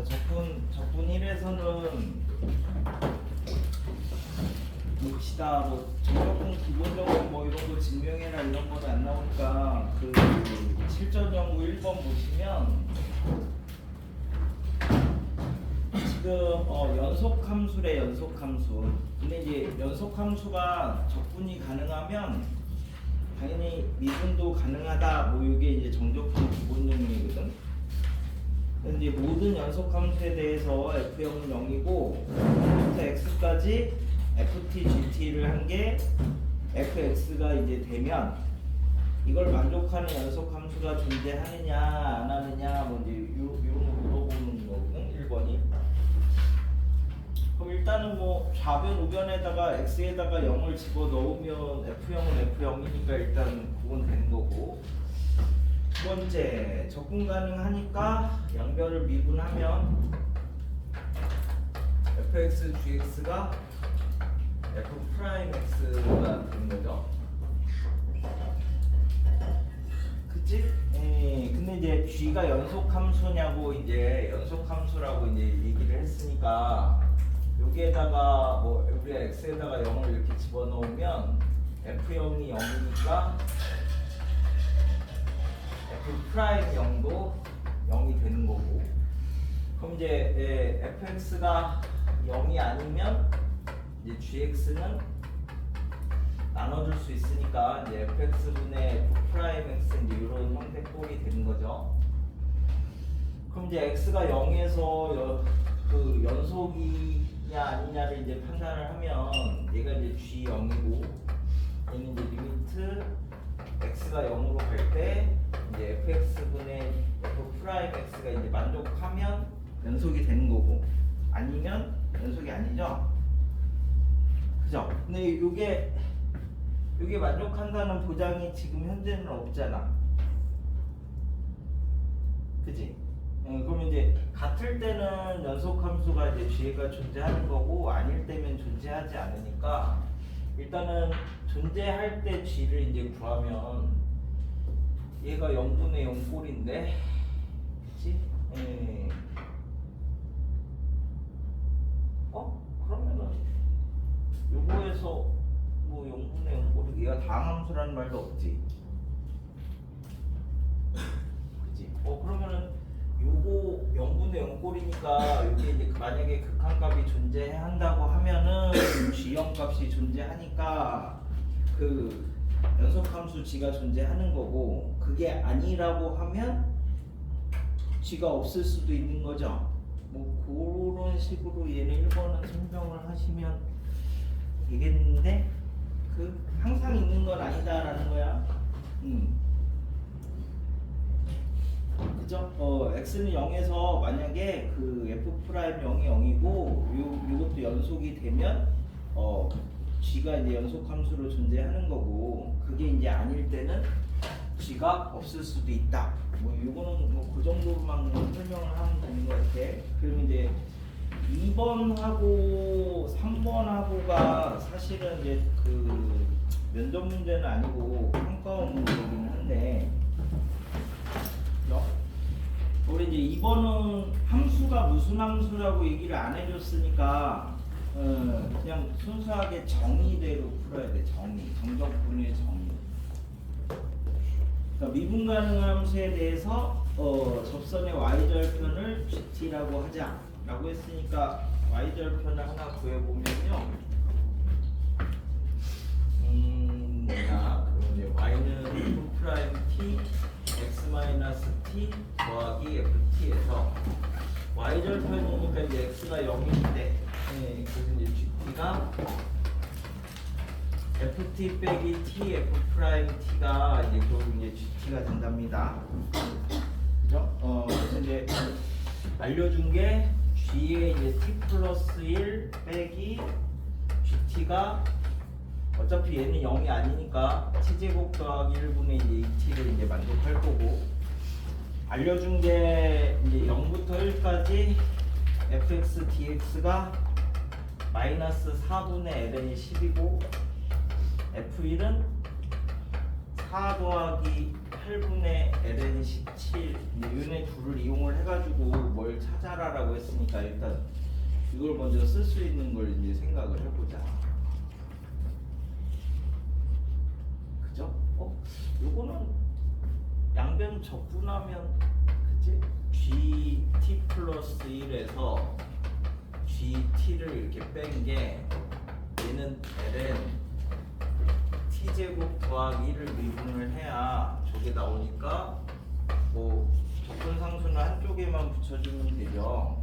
자, 적분 적분 1에서는 봅시다. 뭐 정적분 기본적으로 뭐 이런 거 증명해라 이런 거는 안 나오니까 그 실전 연구 1번 보시면 지금 어, 연속 함수래 연속 함수. 근데 이제 연속 함수가 적분이 가능하면 당연히 미분도 가능하다. 뭐 이게 이제 정적분 기본 용이거든. 이제 모든 연속 함수에 대해서 f형은 0이고 부터 x까지 ft, gt를 한 게 fx가 이제 되면 이걸 만족하는 연속 함수가 존재하느냐 안 하느냐 뭐 이제 요, 요런 거 물어보는 거거든 1번이. 그럼 일단은 뭐 좌변 우변에다가 x에다가 0을 집어 넣으면 f형은 f0이니까 일단 그건 되는 거고 두 번째 적분 가능하니까 양변을 미분하면 fx gx가 f 프라임 x가 되는 거죠. 그치? 예, 근데 이제 g가 연속 함수냐고 이제 연속 함수라고 이제 얘기를 했으니까 여기에다가 뭐 우리가 x에다가 0을 이렇게 집어넣으면 f0이 0이니까 f 프라임 0도 0이 되는 거고 그럼 이제 예, fx가 0이 아니면 이제 gx는 나눠줄 수 있으니까 이제 fx분의 f 프라임 x 이제 이런 형태 꼴이 되는 거죠. 그럼 이제 x가 0에서 여, 그 연속이냐 아니냐를 이제 판단을 하면 얘가 이제 g0이고 얘는 이제 리미트 x가 0으로 갈때 이제 fx분의 f 프라임 x가 이제 만족하면 연속이 되는 거고 아니면 연속이 아니죠. 그죠? 근데 요게 요게 만족한다는 보장이 지금 현재는 없잖아. 그지? 예, 그러면 이제 같을 때는 연속 함수가 이제 g가 존재하는 거고 아닐 때면 존재하지 않으니까 일단은 존재할 때 g를 이제 구하면 얘가 0분의 0 꼴인데 그치? 예. 어? 그러면은 요거에서 뭐 0분의 0 꼴이 얘가 다함수라는 말도 없지 그치? 어 그러면은 요거 0분의 0 꼴이니까 여기 이제 만약에 극한값이 존재한다고 하면은 G형 값이 존재하니까 그 연속함수 G가 존재하는 거고 그게 아니라고 하면 G가 없을 수도 있는 거죠. 뭐 그런 식으로 얘는 1번은 설명을 하시면 되겠는데 그 항상 있는 건 아니다라는 거야. 음. 그죠? 어, x는 0에서 만약에 그 f 프라임 0이 0이고 요 요것도 연속이 되면 어 g가 이제 연속 함수로 존재하는 거고 그게 이제 아닐 때는 g가 없을 수도 있다. 뭐 요거는 뭐 그 정도로만 설명을 하면 되는 것 같아. 그럼 이제 2번하고 3번하고가 사실은 이제 그 면접 문제는 아니고 평가원 문제긴 한데 그죠? 우리 이제 2번은 함수가 무슨 함수라고 얘기를 안 해줬으니까 어, 그냥 순수하게 정의대로 풀어야 돼 정의 정적 분의 정의 그러니까 미분 가능한 함수에 대해서 어, 접선의 y절편을 gt라고 하자라고 했으니까 y절편을 하나 구해보면요. 음, 뭐냐 그러면 y는 프라임 t x 마이너스 t 더하기 ft에서 y절편이니까 이제 x가 0인데 네, 그래서 이제 gt가 ft 빼기 t f 프라임 t가 이제 결국 이제 gt가 된답니다. 그죠? 어, 그래서 이제 알려준 게 g의 이제 t 플러스 1 빼기 gt가 어차피 얘는 0이 아니니까 t제곱 더하기 1분의 이제 2t를 이제 만족할 거고 알려준 게 이제 0부터 1까지 fx dx가 마이너스 4분의 ln이 10이고 f1은 4 더하기 8분의 ln이 17 이제 얘네 둘을 이용을 해가지고 뭘 찾아라라고 했으니까 일단 이걸 먼저 쓸 수 있는 걸 이제 생각을 해보자. 그죠? 어? 요거는 양변 적분하면 그치? GT 플러스 1에서 GT를 이렇게 뺀 게 얘는 ln t제곱 더하기 1을 미분을 해야 저게 나오니까 뭐 적분 상수는 한쪽에만 붙여주면 되죠.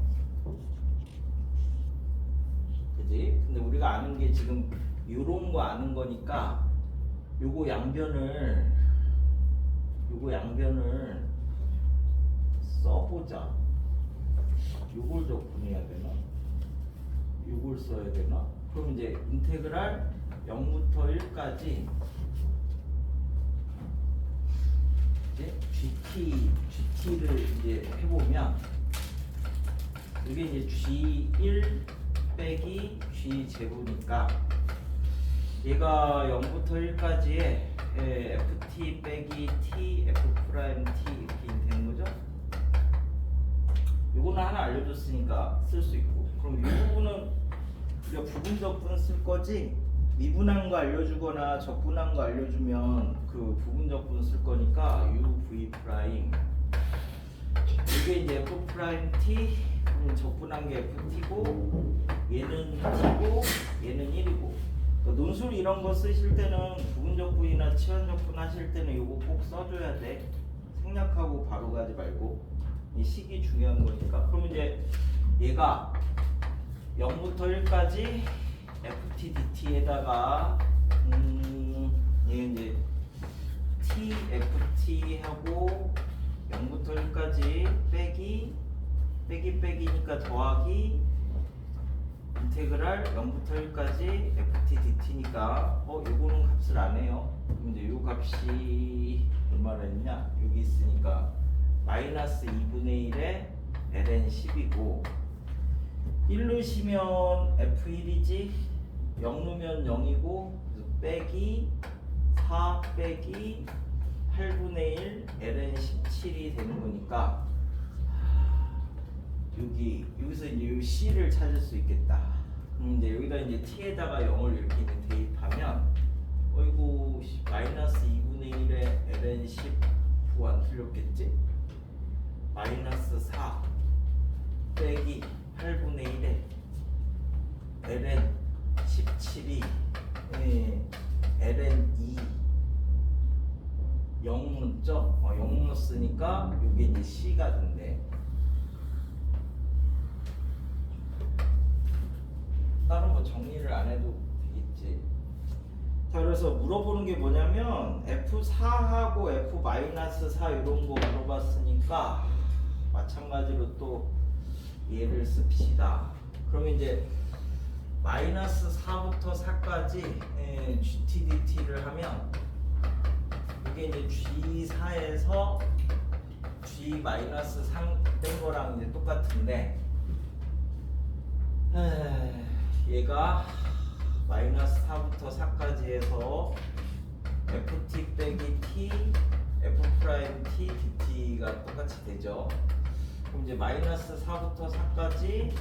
그지? 근데 우리가 아는 게 지금 요런 거 아는 거니까 요거 양변을 요거 양변을 써보자. 요걸 적분해야 되나? 요걸 써야 되나? 그럼 이제 인테그랄 0부터 1까지 이제 GT, GT를 이제 해보면 이게 이제 G1 빼기 G 제곱이니까 얘가 0부터 1까지의 FT 빼기 T, F 프라임 T 이렇게 되는 거죠? 요거는 하나 알려줬으니까 쓸 수 있고 그럼 이 부분은 우리가 부분 적분 쓸 거지? 미분한 거 알려주거나 적분한 거 알려주면 그 부분 적분 쓸 거니까 UV 프라임 이게 이제 F 프라임 T 그럼 적분한 게 FT고 얘는 T고 얘는 1이고. 논술 이런 거 쓰실 때는 부분적분이나 치환적분 하실 때는 이거 꼭 써줘야 돼. 생략하고 바로 가지 말고. 이 식이 중요한 거니까. 그럼 이제 얘가 0부터 1까지 FT DT에다가 음, 얘 이제 T FT 하고 0부터 1까지 빼기 빼기 빼기니까 더하기 인테그랄 0부터 1까지 FT DT니까 어 요거는 값을 안 해요. 그럼 이제 요 값이 얼마나 했냐? 여기 있으니까 마이너스 2분의 1에 ln 10이고 1 넣으시면 F1이지 0 넣으면 0이고 빼기 4 빼기 8분의 1 ln 17이 되는 거니까 여기 여기서 이제 요 C를 찾을 수 있겠다. 그럼 이제 여기다 이제 T에다가 0을 이렇게 대입하면 어이구 씨, 마이너스 2분의 1에 ln 10안 틀렸겠지? 마이너스 4 빼기 8분의 1에 ln 17이 예, ln 2 0 넣죠? 어, 0 넣었으니까 이게 이제 C가 된대. 다른 거 정리를 안 해도 되겠지. 자, 그래서 물어보는 게 뭐냐면 F4하고 F-4 이런 거 물어봤으니까 마찬가지로 또 얘를 씁시다. 그럼 이제 마이너스 4부터 4까지 예, GTDT를 하면 이게 이제 G4에서 G 마이너스 3된 거랑 이제 똑같은데 에이, 얘가 마이너스 4부터 4까지 해서 ft 빼기 t f 프라임 t dt가 똑같이 되죠. 그럼 이제 마이너스 4부터 4까지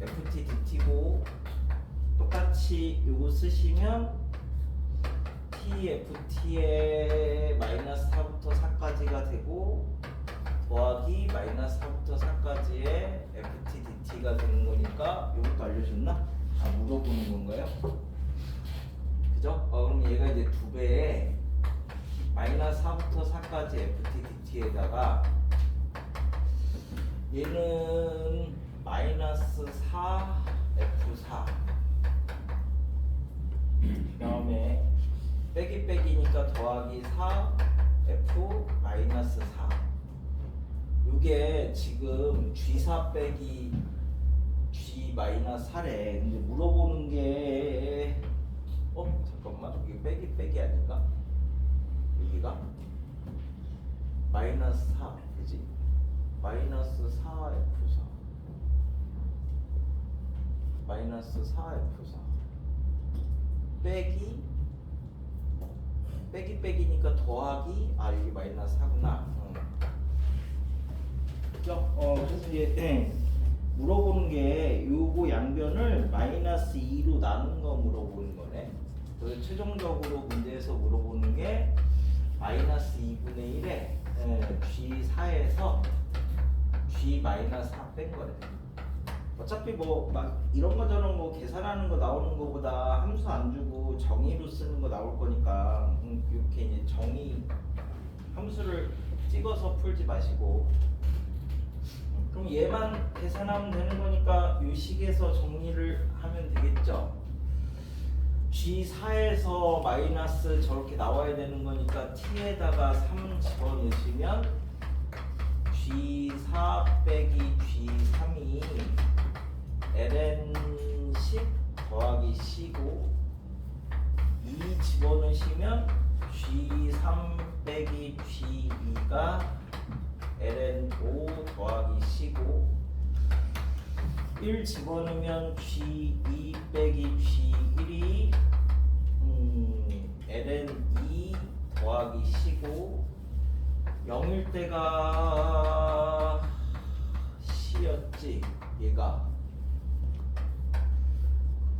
ft dt고 똑같이 요거 쓰시면 tft의 마이너스 4부터 4까지가 되고 더하기 마이너스 4부터 4까지의 ft dt가 되는 거니까 이것도 알려줬나? 아 물어보는 건가요? 그죠? 어, 그럼 얘가 이제 두 배에 마이너스 4부터 4까지 ft dt에다가 얘는 마이너스 4 f4 그 다음에 빼기 빼기니까 더하기 4 f 마이너스 4 이게 지금 G4 빼기 G 마이너스 4래. 근데 물어보는 게 어? 잠깐만. 이게 빼기 빼기 아닌가? 여기가 마이너스 4. 그지? 마이너스 4 F4 마이너스 4 F4 빼기 빼기 빼기니까 더하기 아 여기 마이너스 4구나 응. 그죠? 어, 그래서 이제 예, 물어보는 게 요거 양변을 마이너스 2로 나눈 거 물어보는 거네. 그래서 최종적으로 문제에서 물어보는 게 마이너스 2분의 1에 G4에서 G 마이너스 4뺀 거래. 어차피 뭐 막 이런 거 저런 거 계산하는 거 나오는 거보다 함수 안 주고 정의로 쓰는 거 나올 거니까 음, 이렇게 이제 정의 함수를 찍어서 풀지 마시고 그럼 얘만 계산하면 되는 거니까 이 식에서 정리를 하면 되겠죠. G4에서 마이너스 저렇게 나와야 되는 거니까 T에다가 3 집어넣으시면 G4 빼기 G3이 ln10 더하기 C고 2 집어넣으시면 G3 빼기 G2가 ln5 더하기 C고 1 집어넣으면 G2 빼기 G1이 음, ln2 더하기 C고 0일 때가 C였지 얘가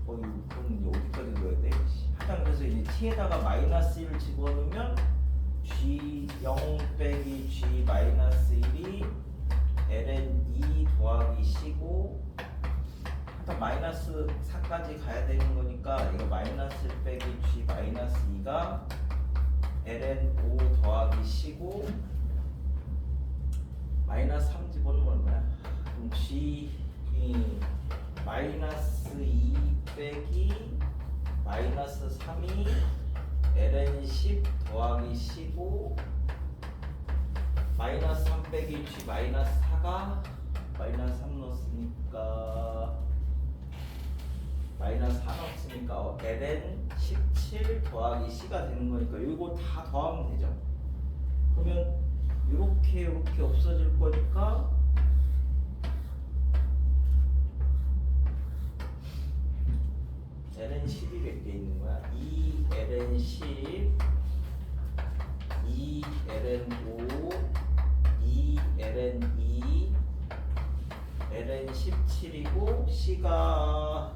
어, 그럼 이제 어디까지 넣어야 돼? 하여튼 그래서 이제 t에다가 마이너스 1을 집어넣으면 g 0 빼기 g 마이너스 1이 ln 2 더하기 c고 하여튼 마이너스 4까지 가야 되는 거니까 이거 마이너스 1 빼기 g 마이너스 2가 ln 5 더하기 c고 마이너스 3 집어넣으면 얼마야? 그럼 g 이 마이너스 2 빼기 마이너스 3이 ln 10 더하기 15 마이너스 3 빼기 g 마이너스 4가 마이너스 3 넣었으니까 마이너스 4 넣었으니까 ln 17 더하기 c가 되는 거니까 이거 다 더하면 되죠 이렇게 이렇게 없어질 거니까 ln 10이 몇 개 있는 거야? 2 ln 10 2 ln 5 2 ln 2 ln 17이고 c가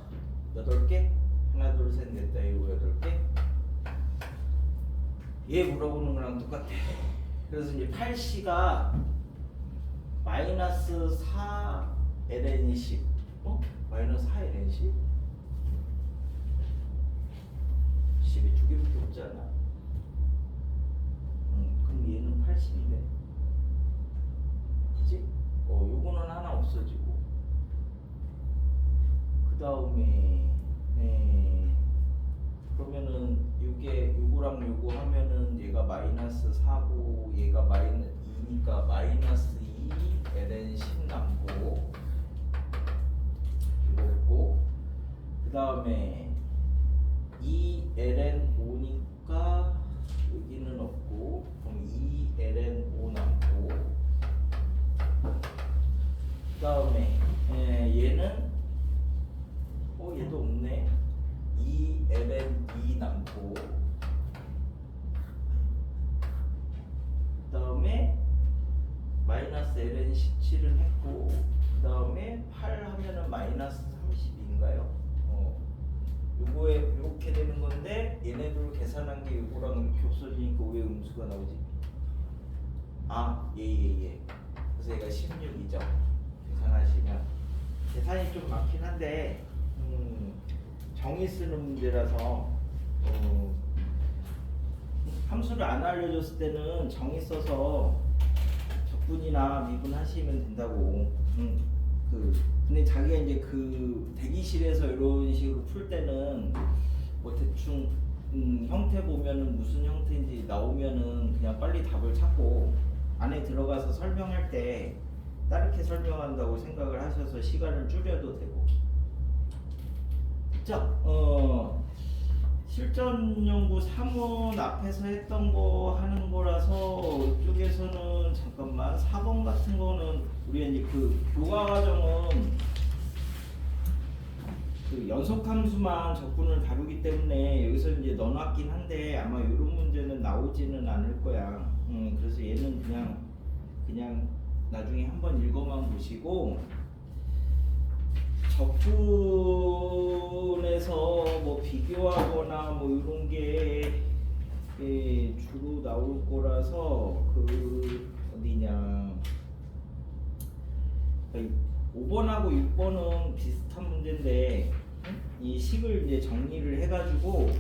8개? 하나 둘셋넷 다 일곱 여덟 개? 얘 물어보는 거랑 똑같아 그래서 이제 8c가 마이너스 4 ln 10 어? 마이너스 4 ln 10? 10이 두 개밖에 없지 않아? 음, 그럼 얘는 80이네. 그지? 어, 요거는 하나 없어지고. 그 다음에, 다음에 얘는 어 얘도 없네 2 ln 2 남고 그 다음에 마이너스 ln 17은 했고 그 다음에 8 하면은 마이너스 30인가요? 어. 요거에 이렇게 되는 건데 얘네들 계산한 게 요거랑 이렇게 없어지니까 왜 음수가 나오지? 아, 예, 예, 예. 그래서 얘가 16이죠. 계산이 좀 많긴 한데 음, 정의 쓰는 문제라서 어, 함수를 안 알려줬을 때는 정의 써서 적분이나 미분하시면 된다고. 음, 그 근데 자기가 이제 그 대기실에서 이런 식으로 풀 때는 뭐 대충 음, 형태 보면은 무슨 형태인지 나오면은 그냥 빨리 답을 찾고 안에 들어가서 설명할 때 다르게 설명한다고 생각을 하셔서 시간을 줄여도 되고. 자, 어 실전 연구 3원 앞에서 했던 거 하는 거라서 이쪽에서는 잠깐만 4번 같은 거는 우리 이제 그 교과 과정은 그 연속 함수만 적분을 다루기 때문에 여기서 이제 넣어놨긴 한데 아마 이런 문제는 나오지는 않을 거야. 음, 그래서 얘는 그냥 그냥 나중에 한번 읽어만 보시고 적분에서 뭐 비교하거나 뭐 이런 게 예, 주로 나올 거라서 그 어디냐. 5번하고 6번은 비슷한 문제인데 이 식을 이제 정리를 해가지고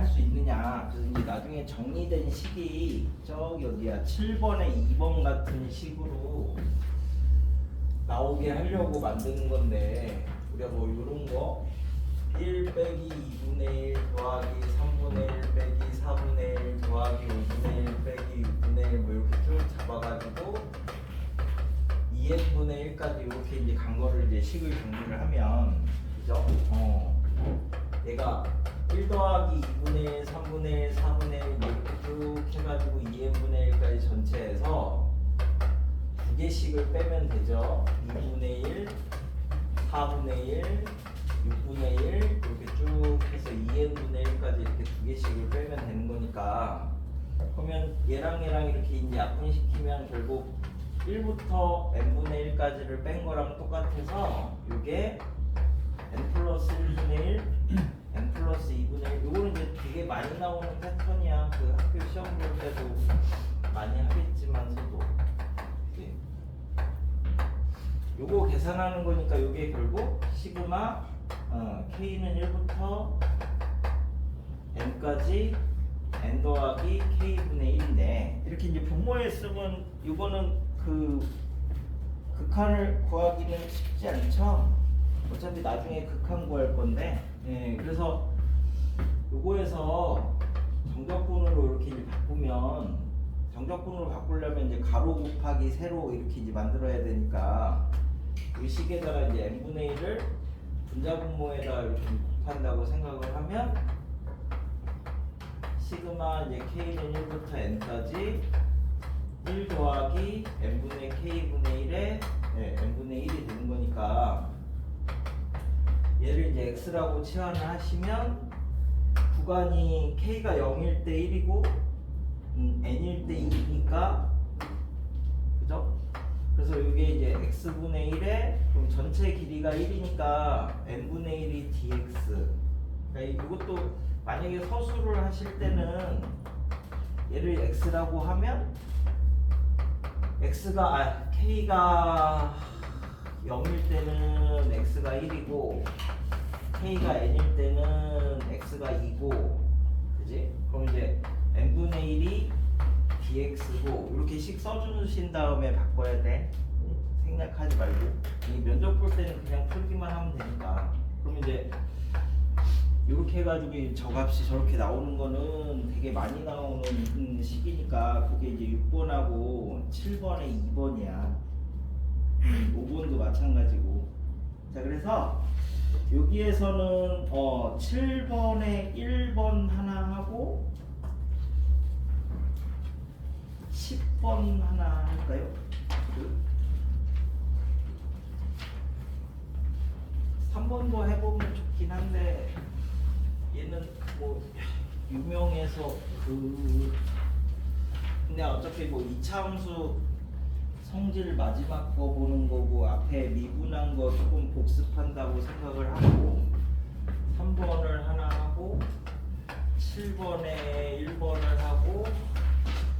할 수 있느냐 그래서 이제 나중에 정리된 식이 저기 어디야 7번에 2번 같은 식으로 나오게 하려고 만드는 건데 우리가 뭐 이런 거 1 빼기 2분의 1 더하기 3분의 1 빼기 4분의 1 더하기 5분의 1 빼기 6분의 1 뭐 이렇게 쭉 잡아가지고 2n분의 1까지 이렇게 이제 간 거를 이제 식을 정리를 하면 그죠? 어. 얘가 1 더하기 2분의 1, 3분의 1, 4분의 1 이렇게 쭉 해가지고 2n분의 1까지 전체에서 두 개씩을 빼면 되죠. 2분의 1, 4분의 1, 6분의 1 이렇게 쭉 해서 2n분의 1까지 이렇게 두 개씩을 빼면 되는 거니까 그러면 얘랑 얘랑 이렇게 약분시키면 결국 1부터 n분의 1까지를 뺀 거랑 똑같아서 이게 n 플러스 1분의 1, n 플러스 2분의 1 요거는 이제 되게 많이 나오는 패턴이야 그 학교 시험 볼 때도 많이 하겠지만서도 네. 요거 계산하는 거니까 요게 결국 시그마 어, k는 1부터 n까지 n 더하기 k분의 1인데 이렇게 이제 분모에 쓰면 이거는 그 극한을 구하기는 쉽지 않죠. 어차피 나중에 극한 구할 건데, 예, 그래서 요거에서 정적분으로 이렇게 이제 바꾸면 정적분으로 바꾸려면 이제 가로 곱하기 세로 이렇게 이제 만들어야 되니까 이 식에다가 이제 n분의 1을 분자분모에다 이렇게 곱한다고 생각을 하면 시그마 이제 k는 1부터 n까지 1 더하기 n분의 k분의 1에 네, n분의 1이 되는 거니까 얘를 이제 x라고 치환을 하시면 구간이 k가 0일 때 1이고 음, n일 때 2니까 그죠? 그래서 이게 이제 x분의 1에 그럼 전체 길이가 1이니까 n분의 1이 dx 그러니까 이것도 만약에 서술을 하실 때는 얘를 x라고 하면 x가 아 k가 0일 때는 x가 1이고 k가 n일 때는 x가 2고 그지? 그럼 이제 n분의 1이 dx고 이렇게 식 써주신 다음에 바꿔야 돼. 생략하지 말고. 이 면접 볼 때는 그냥 풀기만 하면 되니까. 그럼 이제 이렇게 해가지고 이 저값이 저렇게 나오는 거는 되게 많이 나오는 음, 식이니까 그게 이제 6번하고 7번에 2번이야 5번도 마찬가지고 자 그래서 여기에서는 어 7번에 1번 하나 하고 10번 하나 할까요? 그 3번도 해보면 좋긴 한데 얘는 뭐 유명해서 그 근데 어차피 뭐 이차함수 성질 마지막 거 보는 거고 앞에 미분한 거 조금 복습한다고 생각을 하고 3번을 하나 하고 7번에 1번을 하고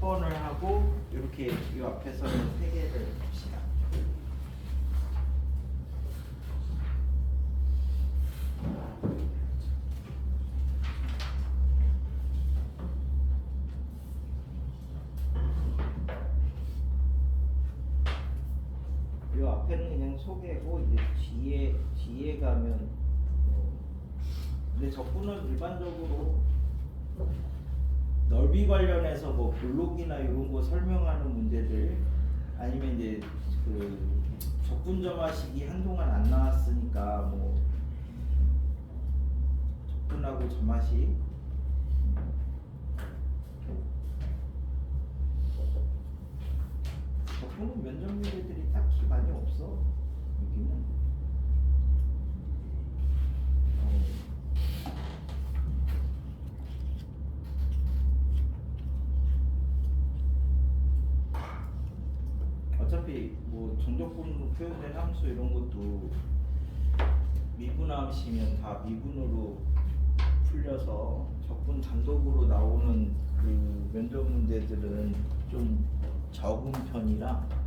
10번을 하고 이렇게 이 앞에서는 3개를 이 앞에는 그냥 소개고 이제 뒤에 뒤에 가면 어, 근데 적분은 일반적으로 넓이 관련해서 뭐 블록이나 이런 거 설명하는 문제들 아니면 이제 그 적분 점화식이 한동안 안 나왔으니까 뭐 적분하고 점화식. 적분은 면접 문제들이 딱히 많이 없어 여기는 어. 뭐 정적분으로 표현된 함수 이런 것도 미분함시면 다 미분으로 풀려서 적분 단독으로 나오는 그 면접 문제들은 좀 적은 편이라